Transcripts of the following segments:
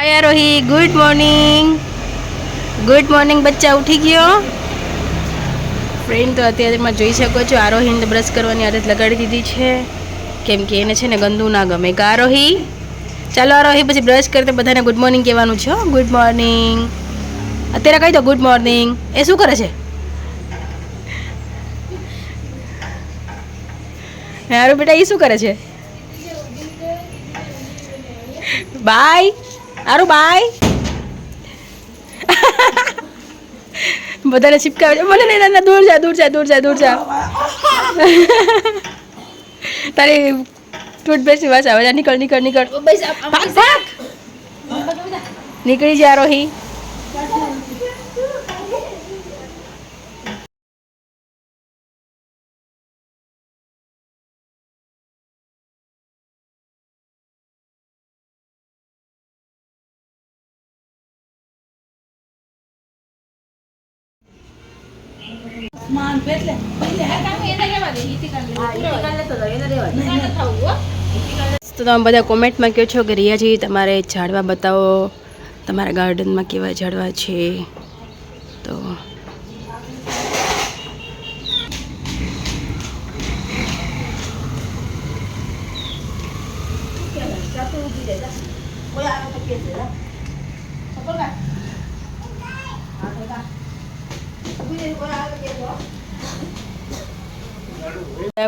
Hi Arohi good morning good morning બચ્ચા, ઉઠી ગયો? ફ્રેન્ડ તો અત્યારમાં જોઈ શકો છો, આરોહીને બ્રશ કરવાની આદત લગાડી દીધી છે. કેમ કે એને છે ને ગંદુ ના ગમે. કે આરોહી? ચાલો આરોહી, પછી બ્રશ કરતા બધાને ગુડ મોર્નિંગ કહેવાનું છે ગુડ મોર્નિંગ અત્યારે કહી દો ગુડ મોર્નિંગ એ શું કરે છે? હારું બેટા એ શું કરે છે? બાય આરું બાય બધાને છીપકાવે છે મને નહીં ના દૂર જા દૂર જા દૂર જા દૂર જા. તારી ટૂથબ્રશ વાસ આવે. નીકળ નીકળ નીકળ. ભાગ ભાગ. નીકળી જા રોહી. તો તમે બધા કોમેન્ટમાં કહો છો કે રિયાજી તમારે ઝાડવા બતાવો તમારા ગાર્ડનમાં કેવા ઝાડવા છે? તો?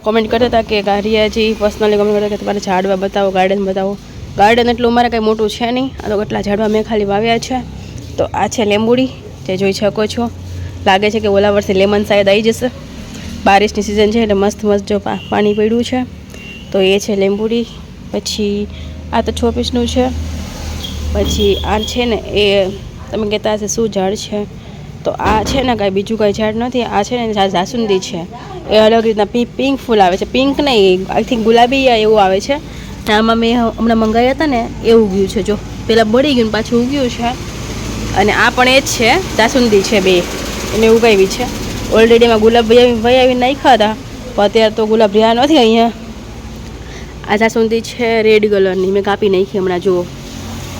કોમેન્ટ કરતા હતા કે ગારિયાજી પર્સનલી કોમેન્ટ કરતા કે તમારે ઝાડવા બતાવો ગાર્ડન બતાવો. ગાર્ડન એટલું અમારે કંઈ મોટું છે નહીં. આ તો કેટલા ઝાડવા મેં ખાલી વાવ્યા છે. તો આ છે લીંબુડી, જે જોઈ શકો છો. લાગે છે કે ઓલા વર્ષે લેમન શાયદ આવી જશે. બારિશની સિઝન છે એટલે મસ્ત મસ્ત જો પાણી પડ્યું છે. તો એ છે લીંબુડી. પછી આ તો છ પીસનું છે. પછી આ છે ને એ તમે કહેતા હશે શું ઝાડ છે. તો આ છે ને કાંઈ બીજું કાંઈ ઝાડ નથી. આ છે ને જાસુંદી છે. એ અલગ રીતના પિંક ફૂલ આવે છે. પિંક નહીં આઈ થિંક ગુલાબી એવું આવે છે. ને આમાં મેં હમણાં મંગાવ્યા હતા ને એ ઉગ્યું છે. જો પહેલાં બળી ગયું પાછું ઉગ્યું છે. અને આ પણ એ જ છે દાસુંદી છે બે. એને ઉગાવી છે. ઓલરેડી એમાં ગુલાબ વહી નાખ્યા હતા. પણ અત્યારે તો ગુલાબ રહ્યા નથી અહીંયા. આ જાસુંદી છે રેડ કલરની. મેં કાપી નાખી હમણાં, જુઓ.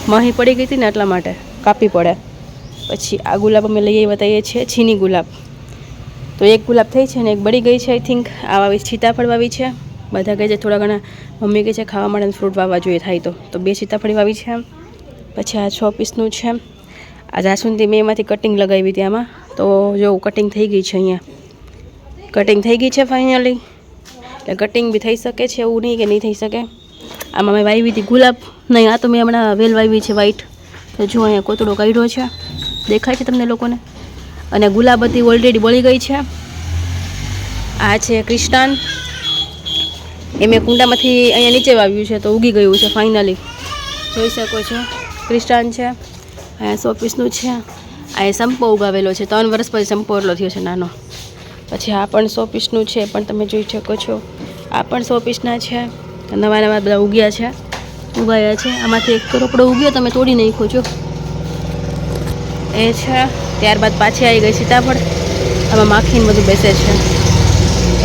મહી પડી ગઈ હતી ને એટલા માટે. કાપી પડે. પછી આ ગુલાબ અમે લઈ આવ્યા હતા, એ છે છીની ગુલાબ. તો એક ગુલાબ થઈ છે ને એક બળી ગઈ છે આઈ થિંક આ વાવી સીતાફળ વાવી છે. બધા કહે છે થોડા ઘણા મમ્મી કહે છે ખાવા માટે ફ્રૂટ વાવવા જોઈએ થાય તો. તો બે સીતાફળી વાવી છે. પછી આ છ પીસનું છે. આ જાસુંદી મેં એમાંથી કટિંગ લગાવી હતી આમાં. તો જો કટિંગ થઈ ગઈ છે અહીંયા. કટિંગ થઈ ગઈ છે ફાઇનલી એટલે કટિંગ બી થઈ શકે છે એવું નહીં કે નહીં થઈ શકે. આમાં મેં વાવી હતી ગુલાબ. નહીં, આ તો મેં હમણાં વેલ વાવી છે વ્હાઈટ તો જો અહીંયા કોતડો કાઢ્યો છે. દેખાય છે તમને લોકોને? અને ગુલાબતી ઓલરેડી બળી ગઈ છે. આ છે ક્રિસ્ટાન એ મેં કુંડામાંથી અહીંયા નીચે વાવ્યું છે, તો ઉગી ગયું છે ફાઇનલી જોઈ શકો છો ક્રિસ્ટાન છે, અહીંયા સો પીસનું છે. આ એ સંપો ઉગાવેલો છે, ત્રણ વર્ષ પછી સંપો એટલો થયો છે નાનો. પછી આ પણ સો પીસનું છે પણ તમે જોઈ શકો છો. આ પણ સો પીસના છે, નવા નવા બધા ઉગ્યા છે, ઉગાયા છે. આમાંથી એક રોકડો ઉગ્યો, તમે તોડી નાખો છો એ છે. ત્યારબાદ પાછી આવી ગઈ સીતાફળ. આમાં માખીને બધું બેસે છે.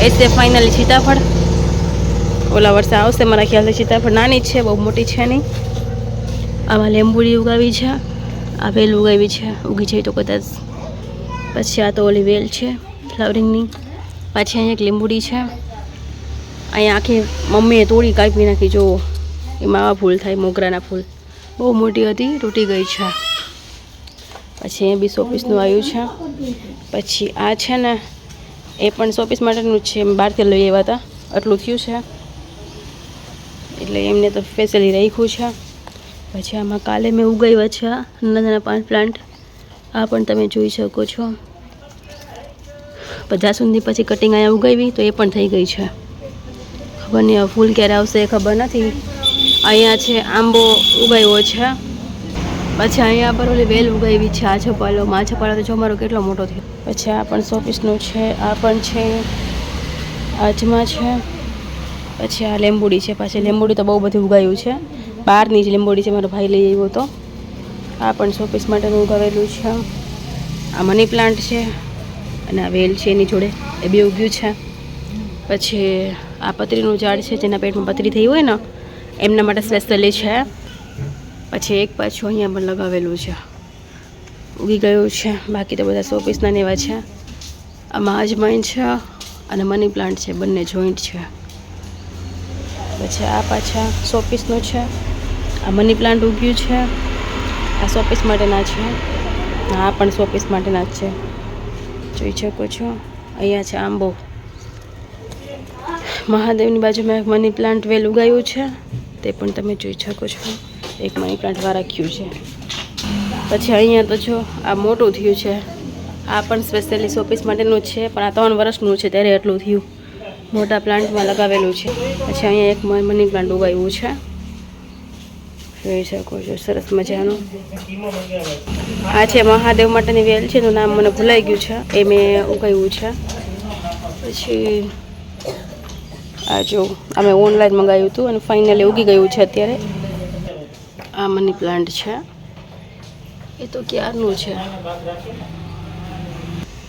એ છે ફાઇનલી સીતાફળ. ઓલા વર્ષે આવશે મારા ખ્યાલથી સીતાફળ. નાની જ છે, બહુ મોટી છે નહીં. આમાં લીંબુડી ઉગાવી છે. આ વેલ ઉગાવી છે. ઉગી જાય તો કદાચ પછી આ તો ઓલી વેલ છે, ફ્લાવરિંગની. પાછી અહીંયા એક લીંબુડી છે. અહીંયા આખી મમ્મીએ તોડી કાપી નાખી, જુઓ. એમાં આવા ફૂલ થાય, મોગરાના ફૂલ. બહુ મોટી હતી, તૂટી ગઈ છે. પછી એ બી શોપીસનું આવ્યું છે. પછી આ છે ને, એ પણ સો પીસ માટેનું છે. બહારથી લઈ આવ્યા હતા. આટલું થયું છે. એટલે એમને તો સ્પેશિયલી રાખ્યું છે. પછી આમાં કાલે મેં ઉગાવ્યા છે નાના નાના પાંચ પ્લાન્ટ આ પણ તમે જોઈ શકો છો. જાસુંદી પછી કટિંગ અહીંયા ઉગાવી, તો એ પણ થઈ ગઈ છે. ખબર નહીં ફૂલ ક્યારે આવશે એ ખબર નથી. અહીંયા છે આંબો ઉગાવ્યો છે. પછી અહીંયા પર ઓલી વેલ ઉગાવી છે, આ છપાલો માં છપાલો તો ચોમારો કેટલો મોટો થયો. પછી આ પણ શોપીસનું છે, આ પણ છે, આજમાં છે, પછી આ લીંબુડી છે પાછી. લીંબુડી તો બહુ બધી ઉગાવ્યું છે. બહારની જ લીંબુડી છે, મારો ભાઈ લઈ આવ્યો હતો આ પણ શોપીસ માટેનું ઉગાવેલું છે. આ મની પ્લાન્ટ છે અને આ વેલ છે એની જોડે. એ બી ઉગ્યું છે. પછી આ પતરીનું ઝાડ છે, જેના પેટમાં પતરી થઈ હોય ને, એમના માટે સ્પેશિયલી છે. પછી એક પાછું અહીંયા પણ લગાવેલું છે. ઉગી ગયું છે. બાકી તો બધા શોપીસના ને એવા છે. આમાં અજમાઈન છે અને મની પ્લાન્ટ છે. બંને જોઈન્ટ છે. પછી આ પાછા શોપીસનું છે. આ મની પ્લાન્ટ ઉગ્યું છે. આ શોપીસ માટેના છે. આ પણ શોપીસ માટેના જ છે. જોઈ શકો છો. અહીંયા છે આંબો. મહાદેવની બાજુમાં એક મની પ્લાન્ટ વેલ ઉગાયું છે. તે પણ તમે જોઈ શકો છો. એક મની પ્લાન્ટ વાર રાખ્યું છે. પછી અહીંયા તો જો આ મોટું થયું છે. આ પણ સ્પેશિયલી શોપીસ માટેનું છે, પણ આ ત્રણ વર્ષનું છે ત્યારે એટલું થયું. મોટા પ્લાન્ટમાં લગાવેલું છે. પછી અહીંયા એક મની પ્લાન્ટ ઉગાવ્યું છે. જોઈ શકો છો, સરસ મજાનું. આ છે મહાદેવ માટેની વેલ છે, એનું નામ મને ભૂલાઈ ગયું છે. એ મેં ઉગાવ્યું છે. પછી આ જો અમે ઓનલાઈન મંગાવ્યું હતું અને ફાઇનલી ઉગી ગયું છે અત્યારે. આ મની પ્લાન્ટ છે. એ તો ક્યારનું છે?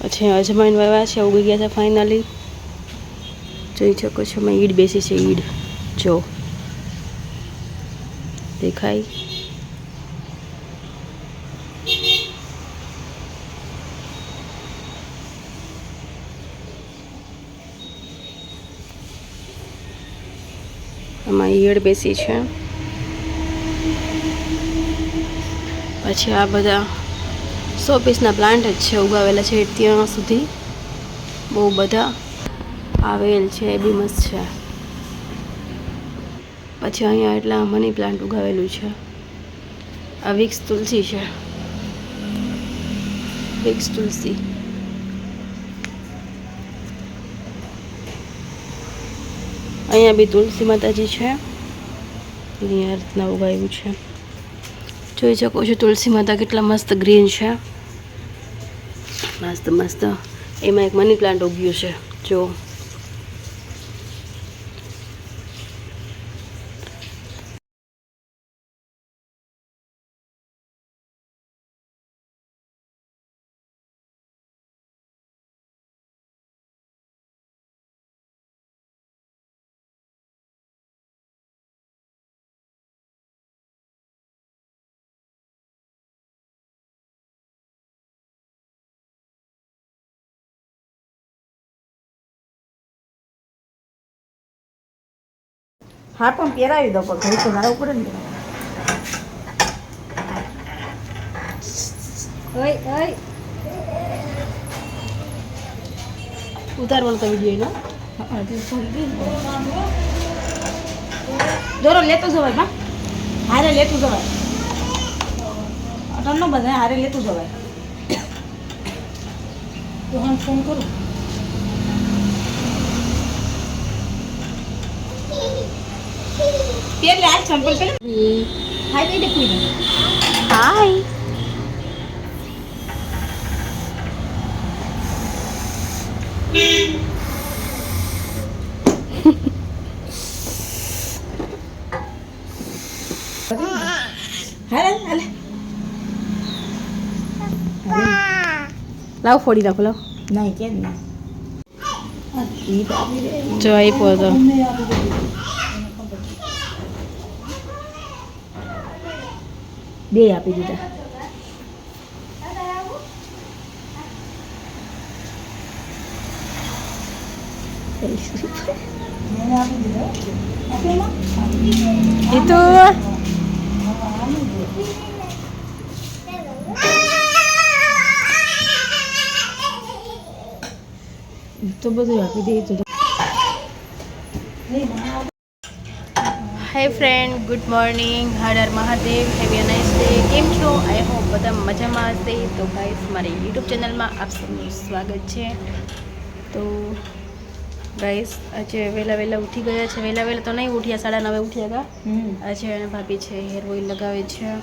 પછી અજમાઈન વાવ્યા છે, ઉગી ગયા છે ફાઇનલી જોઈ શકો છો મેં ઈડ બેસી છે, ઈડ. જો. દેખાય? આમાં ઈયળ બેસી છે. પછી આ બધા સો પીસના પ્લાન્ટ જ છે ઉગાવેલા છે ત્યાં સુધી. બહુ બધા આવેલ છે એ બી મસ્ત છે. પછી અહીંયા એટલા મની પ્લાન્ટ ઉગાવેલું છે. આ વિક્સ તુલસી છે. વિક્સ તુલસી. અહીંયા બી તુલસી માતાજી છે. એની અર્થના ઉગાવ્યું છે. જોઈ શકો છો તુલસી માતા કેટલા મસ્ત ગ્રીન છે. મસ્ત મસ્ત. એમાં એક મની પ્લાન્ટ ઉગ્યું છે. જો. હા પણ પહેરાવી દો, પણ ઘડી તો ને ઓય ઓય. ઉતારવાનો તો વીડિયો દે. દોરો, લેતો જવાય બા હારે લેતું જવાય. અટલ નો બધા હારે લેતું જવાય. તો હું ફોન કરું? પેલે આ સંપલ પેલે હાય કઈ દે કોઈ હાય હાલે હાલે લાવ ફોડી નાખો લાવ નહીં કેમ નહીં આ ગીત આપી દે જો આપ્યો હતો અમને આપી દે બે આપી દીધા. એ તો તો બધું આપી દે તો hi friend good morning Har Mahadev have a nice day કેમ છો? આઈ હોપ બધા મજામાં હશે. તો ગાઈસ મારી યુટ્યુબ ચેનલમાં આપ સૌનું સ્વાગત છે. તો ગાઈસ આજે વહેલા વહેલા ઉઠી ગયા છે. વહેલા વહેલા તો નહીં ઉઠ્યા સાડા નવે ઉઠ્યા હતા. આજે અને ભાભી છે હેર ઓઇલ લગાવે છે.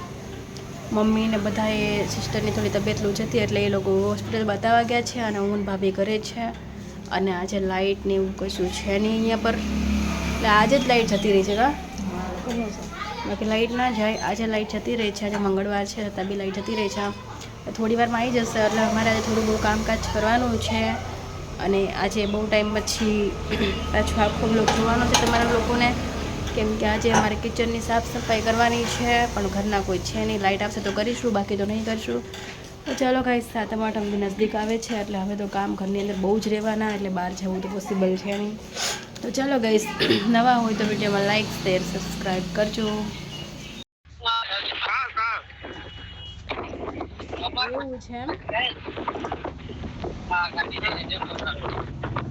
મમ્મી ને બધાએ સિસ્ટરની થોડી તબિયત લૂજ હતી એટલે એ લોકો હોસ્પિટલ બતાવવા ગયા છે અને હું ભાભી ઘરે છે. અને આજે લાઇટ ને એવું કશું છે નહીં અહીંયા પર. એટલે આજે જ લાઇટ જતી રહી છે કા? બાકી લાઇટ ના જાય. આજે લાઇટ જતી રહી છે. આજે મંગળવાર છે. છતાં બી લાઇટ જતી રહી છે. થોડી વારમાં આવી જશે. એટલે અમારે આજે થોડું બહુ કામકાજ કરવાનું છે. અને આજે બહુ ટાઈમ પછી પાછું આખો બ્લોગ જોવાનો છે તમારા લોકોને. કેમ કે આજે અમારે કિચનની સાફ સફાઈ કરવાની છે. પણ ઘરના કોઈ છે નહીં. લાઇટ આવશે તો કરીશું. બાકી તો નહીં કરીશું. તો ચાલો કાંઈ સાત આઠમ બી નજદીક આવે છે, એટલે હવે તો કામ ઘરની અંદર બહુ જ રહેવાના, એટલે બહાર જવું તો પોસિબલ છે નહીં. તો ચાલો ગાઈસ નવા હોય તો વિડીયોમાં લાઈક શેર સબસ્ક્રાઈબ કરજો. એવું છે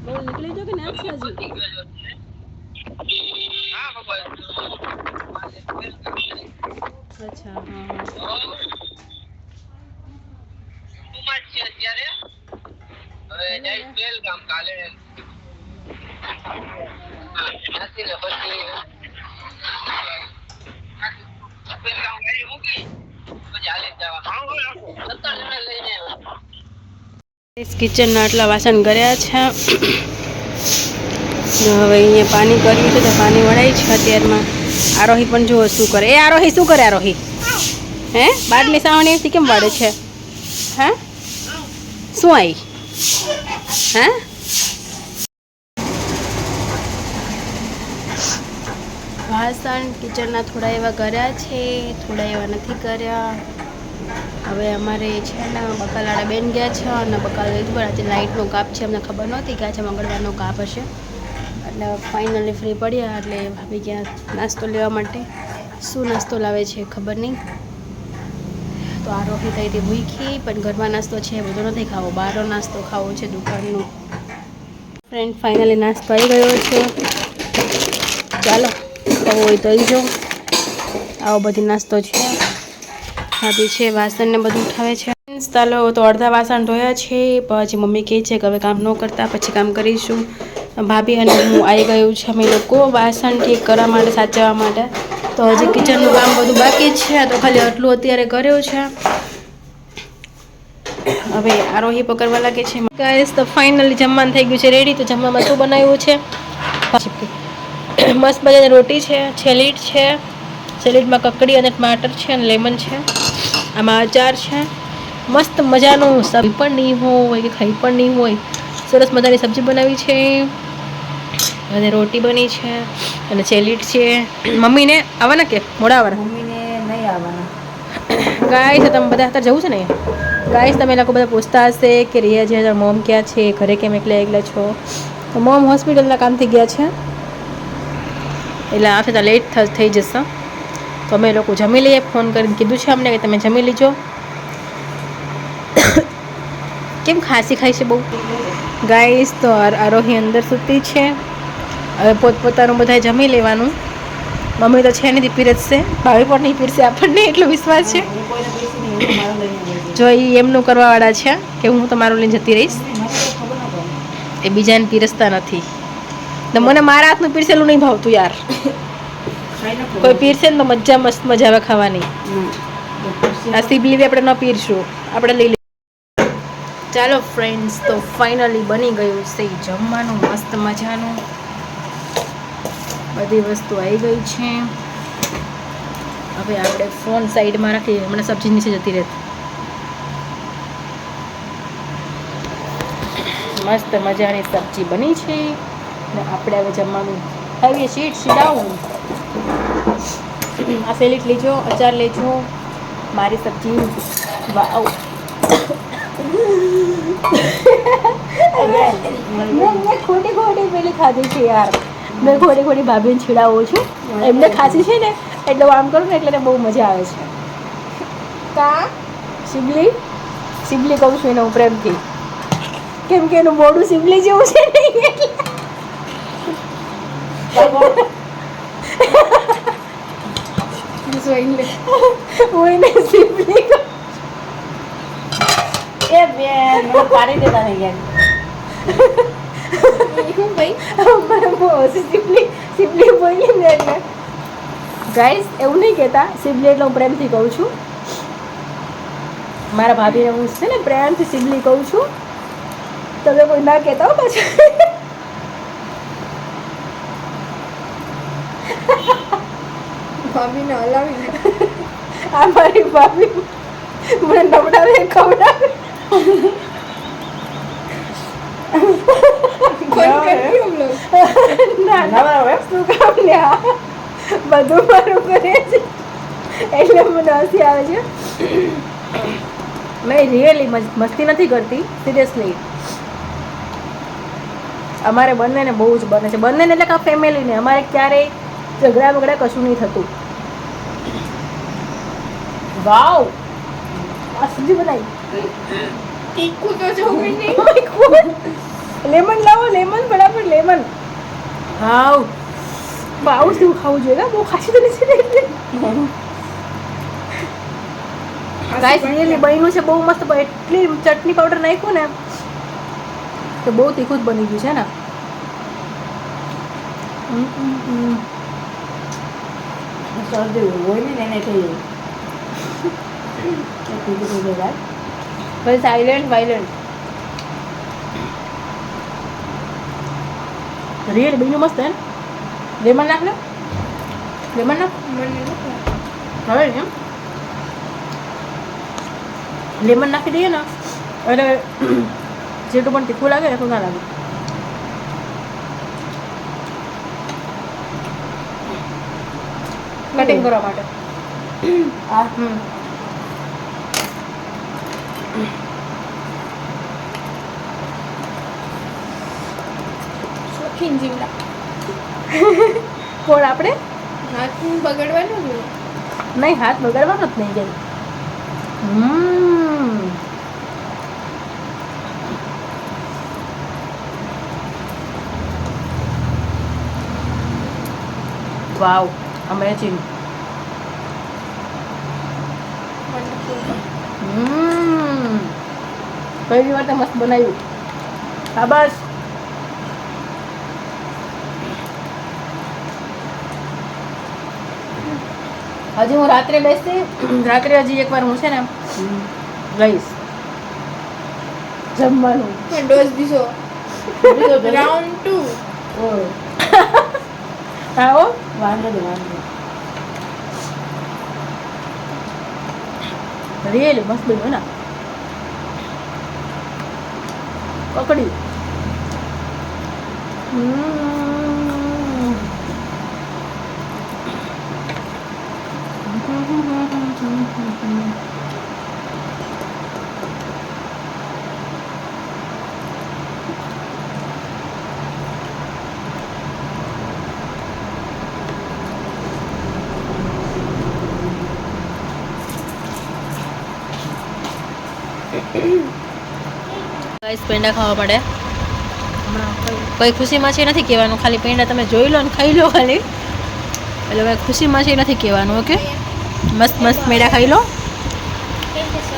બોલ નીકળી જો કે ના છે અચ્છા, હા હા. કિચનના આટલા વાસણ કર્યા છે. હવે અહીંયા પાણી કર્યું છે તો પાણી વળાય છે અત્યારમાં. આરોહી પણ જુઓ શું કરે. એ આરોહી શું કરે આરોહી? હે? બાદલી સાવણી કેમ વાળે છે? હે? શું આવી હે? વાસણ કિચનના થોડા એવા કર્યા છે, થોડા એવા નથી કર્યા. હવે અમારે છે ને બકાલાડા બેન ગયા છે અને બકાલ પણ આજે લાઇટનો કાપ છે, અમને ખબર નહોતી કે આજે મંગળવારનો કાપ હશે. એટલે ફાઇનલી ફ્રી પડ્યા એટલે ભાભી ગયા નાસ્તો લેવા માટે. શું નાસ્તો લાવે છે ખબર નહીં. તો આરોપી થઈ હતી ભૂખી પણ ઘરમાં નાસ્તો છે, બધો નથી ખાવો. બહારનો નાસ્તો ખાવો છે, દુકાનનો. ફ્રેન્ડ ફાઇનલી નાસ્તો આવી ગયો છે. ચાલો, ખાવો હોય તો આવી આવો બધી નાસ્તો છે. ભાભી છે, વાસણ ને બધું ઉઠાવે છે. ચાલો, તો અડધા વાસણ ધોયા છે. પછી મમ્મી કહે છે કે હવે કામ ન કરતા, પછી કામ કરીશું. ભાભી અને હું આવી ગયું છે, અમે લોકો વાસણ ઠીક કરવા માટે, સાચવવા માટે. તો હજી કિચનનું કામ બધું બાકી છે. તો ખાલી આટલું અત્યારે કર્યું છે. હવે આરોહી પકડવા લાગે છે. ગાઈસ તો ફાઇનલી જમવાનું થઈ ગયું છે. રેડી તો જમવામાં શું બનાવ્યું છે? મસ્ત મજાની રોટી છે છેલીટ છે છેલીટમાં કકડી અને ટમાટર છે અને લેમન છે. આમાં અચાર છે. મસ્ત મજાનું સબ્જી પણ નહીં હોય કે ખાઈ પણ નહીં હોય. સરસ મજાની સબ્જી બનાવી છે. અને રોટી બની છે અને ચેલીટ છે. મમ્મીને આવવાના કે મોડા આવવાના? મમ્મીને નહીં આવવાના. ગાય તમે બધા અત્યારે જવું છે ને? ગાઈસ તમે લોકો બધા પૂછતા હશે કે રિયા છે મોમ ક્યાં છે? ઘરે કેમ એકલા એકલા છો? તો મોમ હોસ્પિટલના કામથી ગયા છે. એટલે આ થતાં લેટ થઈ જશે. તો અમે લોકો જમી લઈએ. ફોન કરીને કીધું છે અમને કે તમે જમી લીજો. કેમ ખાંસી ખાય છે બહુ? ગાઈસ તો આરોહી અંદર સૂતી છે. હવે પોતપોતાનું બધા જમી લેવાનું. મમ્મી તો છે નહીં પીરસશે ભાવી પણ નહીં પીરસે, આપણને એટલો વિશ્વાસ છે. જો એ એમનું કરવાવાળા છે કે હું તમારું લઈને જતી રહીશ. એ બીજાને પીરસતા નથી. તો મને મારા હાથનું પીરસેલું નહીં ભાવતું યાર. કોઈ પીરસે ને તો મજા મસ્ત મજા આવે ખાવાની. આ સીબલી આપણે ન પીરશું. આપણે લઈ ચાલો ફ્રેન્ડ્સ તો ફાઇનલી બની ગયું છે જમવાનું, મસ્ત મજાનું. બધી વસ્તુ આવી ગઈ છે. હવે આપણે ફોન સાઈડમાં રાખીએ. હમણાં સબ્જી નીચે જતી રહેતી મસ્ત મજાની સબ્જી બની છે. ને આપણે હવે જમવાનું આવીએ શીટ સીડાવું આ સેલીટ લેજો, અચાર લેજો. મારી સબ્જી. વાવ. ખોટી ખોટી પેલી ખાધી છે યાર. મેં ખોટી ઘોડી ભાભીને છીડાવું છું. એમને ખાસી છે ને એટલે આમ કરું ને એટલે બહુ મજા આવે છે. કા? શિબલી શિબલી કહું છું એને પ્રેમથી કેમ કે એનું મોઢું શિબલી જેવું છે નહીં એટલે. હું એને શિબલી એ બેન મને પાડી દેતા નહીં યાર સિપલી સિપલી બોલી ને એટલે ગાઈસ એવું નહીં કહેતા સિબલી એટલે હું પ્રેમથી કહું છું મારા ભાભીને હું છે ને પ્રેમથી સિબલી કહું છું તમે કોઈ ના કહેતા હો પાછા ભાભીને હલાવીને આ મારી ભાભી મને નવડાવે ખવડાવે બંધ કરી દો ના ના હવે શું કામ લ્યા બધું મારું કરે છે એટલે મને હસી આવે છે. મેં રિયલી મસ્તી નથી કરતી સિરિયસલી અમારે બંનેને બહુ જ બને છે. બંનેને એટલે કે ફેમિલીને અમારે ક્યારેય ઝઘડા બગડા કશું નહીં થતું. વાવ! આ સબ્જી બનાવી તીખું તો જોવું નહીં. લેમન લાવો લેમન બરાબર લેમન હાવ આવું જ તેવું ખાવું જોઈએ બહુ ખાસી તો નથી ગાઈસ રિયલી બન્યું છે બહુ મસ્ત એટલી ચટણી પાવડર નાખ્યું ને તો બહુ તીખું જ બની ગયું છે ને. શરદી હોય ને એને થઈ જાય તીખું થઈ જાય રિયલ બીજું મસ્ત હે લેમન નાખ ને? લેમન નાખ? હવે એમ? લેમન નાખી દઈએ ને એટલે જેટલું પણ તીખું લાગે એટલું ના લાગે. કટિંગ કરવા માટે. આ હમ. શોખીન જીવડા કોણ આપણે? હાથ બગડવાનું જ નહીં હાથ બગડવાનો જ નહીં ગઈ વાવ અમેઝિંગ. હમ. પહેલી વાર મસ્ત બનાવ્યું. શાબાશ હજી હું રાત્રે બેસતી રાત્રે હજી એકવાર હું છે ને લઈશ જમવાનું. પણ ડોઝ દીધો. Round two. આવો વાંધો નહીં વાંધો રિયલી મસ્ત બન્યું ને. પકડી. હમ. ગાઈસ પેંડા ખાવા પડે. કોઈ ખુશીમાં છે નથી કહેવાનું ખાલી પેંડા તમે જોઈ લો ને ખાઈ લો ખાલી. એટલે ભાઈ ખુશીમાં છે નથી કહેવાનું ઓકે મસ્ત મસ્ત પેંડા ખાઈ લો.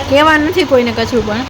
કહેવાનું નથી કોઈને કશું પણ.